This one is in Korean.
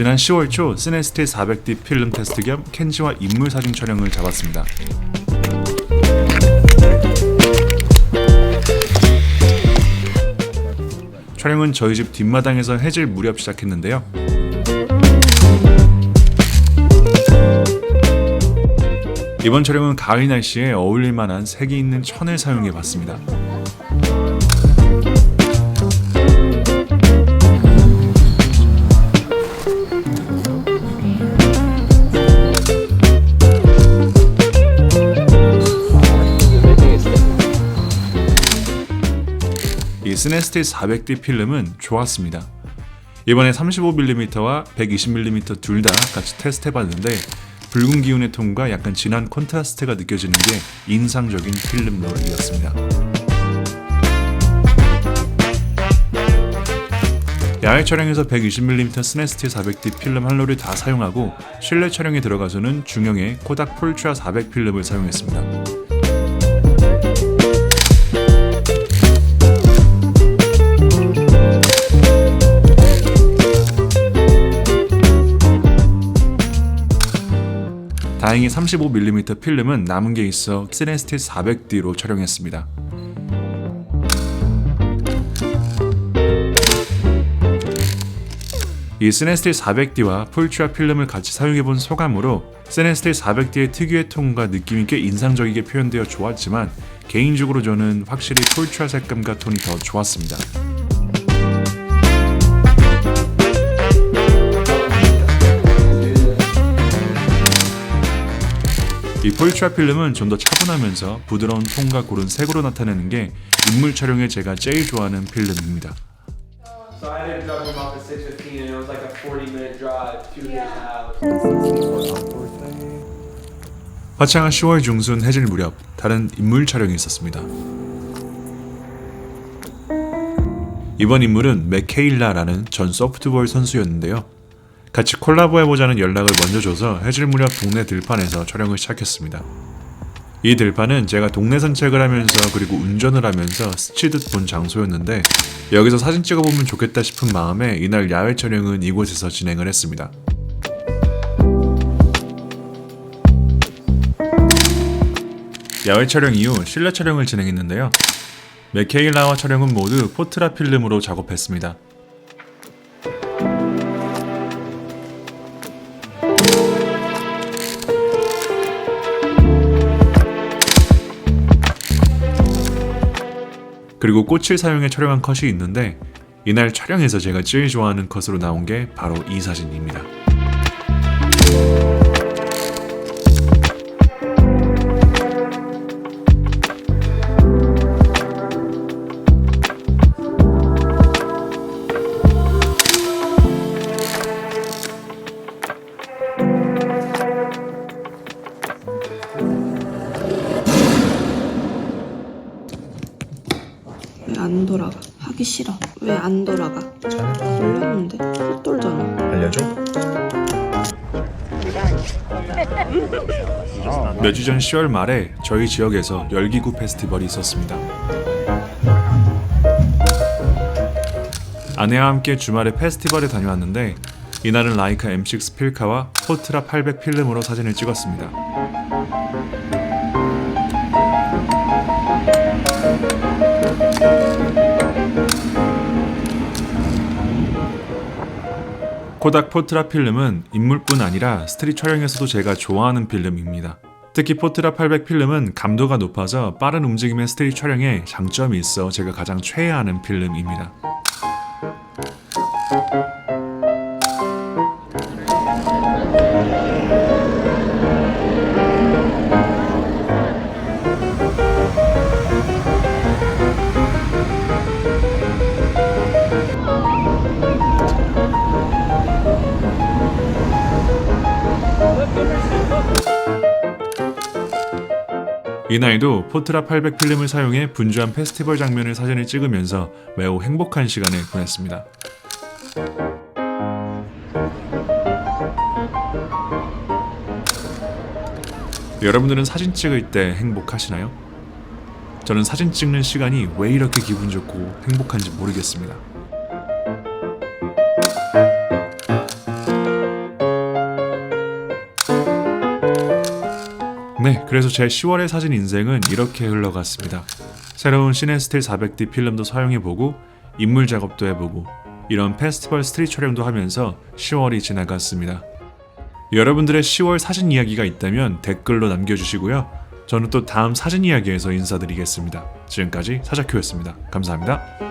지난 10월 초 시네스틸 400D 필름 테스트 겸 켄지와 인물 사진 촬영을 잡았습니다. 촬영은 저희 집 뒷마당에서 해질 무렵 시작했는데요. 이번 촬영은 가을 날씨에 어울릴 만한 색이 있는 천을 사용해 봤습니다. 이 스네스틸 400D 필름은 좋았습니다. 이번에 35mm와 120mm 둘 다 같이 테스트해봤는데 붉은 기운의 톤과 약간 진한 콘트라스트가 느껴지는 게 인상적인 필름 롤이었습니다. 야외 촬영에서 120mm 스네스틸 400D 필름 한 롤을 다 사용하고 실내 촬영에 들어가서는 중형의 코닥 폴트라 400 필름을 사용했습니다. 다행히 35mm 필름은 남은 게 있어 시네스틸 400D로 촬영했습니다. 이 시네스틸 400D와 폴트라 필름을 같이 사용해본 소감으로 시네스틸 400D의 특유의 톤과 느낌이 꽤 인상적이게 표현되어 좋았지만 개인적으로 저는 확실히 폴트라 색감과 톤이 더 좋았습니다. 이 폴트라 필름은 좀 더 차분하면서 부드러운 톤과 고른 색으로 나타내는 게 인물 촬영에 제가 제일 좋아하는 필름입니다. So I ended up off at 6:15, and it was like a 40-minute drive to his house. 화창한 10월 중순 해질 무렵 다른 인물 촬영이 있었습니다. 이번 인물은 맥케일라라는 전 소프트볼 선수였는데요. 같이 콜라보해보자는 연락을 먼저 줘서 해질 무렵 동네 들판에서 촬영을 시작했습니다. 이 들판은 제가 동네 산책을 하면서 그리고 운전을 하면서 스치듯 본 장소였는데 여기서 사진 찍어보면 좋겠다 싶은 마음에 이날 야외 촬영은 이곳에서 진행을 했습니다. 야외 촬영 이후 실내 촬영을 진행했는데요. 맥케일라와 촬영은 모두 포트라 필름으로 작업했습니다. 그리고 꽃을 사용해 촬영한 컷이 있는데 이날 촬영에서 제가 제일 좋아하는 컷으로 나온 게 바로 이 사진입니다. 안 돌아가? 하기 싫어. 왜 안 돌아가? 돌렸는데 못 돌잖아. 알려줘? 몇 주 전 10월 말에 저희 지역에서 열기구 페스티벌이 있었습니다. 아내와 함께 주말에 페스티벌에 다녀왔는데 이날은 라이카 M6 필카와 포트라 800 필름으로 사진을 찍었습니다. 코닥 포트라 필름은 인물뿐 아니라 스트릿 촬영에서도 제가 좋아하는 필름입니다. 특히 포트라 800 필름은 감도가 높아서 빠른 움직임의 스트릿 촬영에 장점이 있어 제가 가장 최애하는 필름입니다. 이날도 포트라 800 필름을 사용해 분주한 페스티벌 장면을 사진을 찍으면서 매우 행복한 시간을 보냈습니다. 여러분들은 사진 찍을 때 행복하시나요? 저는 사진 찍는 시간이 왜 이렇게 기분 좋고 행복한지 모르겠습니다. 그래서 제 10월의 사진 인생은 이렇게 흘러갔습니다. 새로운 시네스틸 400D 필름도 사용해보고 인물 작업도 해보고 이런 페스티벌 스트릿 촬영도 하면서 10월이 지나갔습니다. 여러분들의 10월 사진 이야기가 있다면 댓글로 남겨주시고요. 저는 또 다음 사진 이야기에서 인사드리겠습니다. 지금까지 사자큐였습니다. 감사합니다.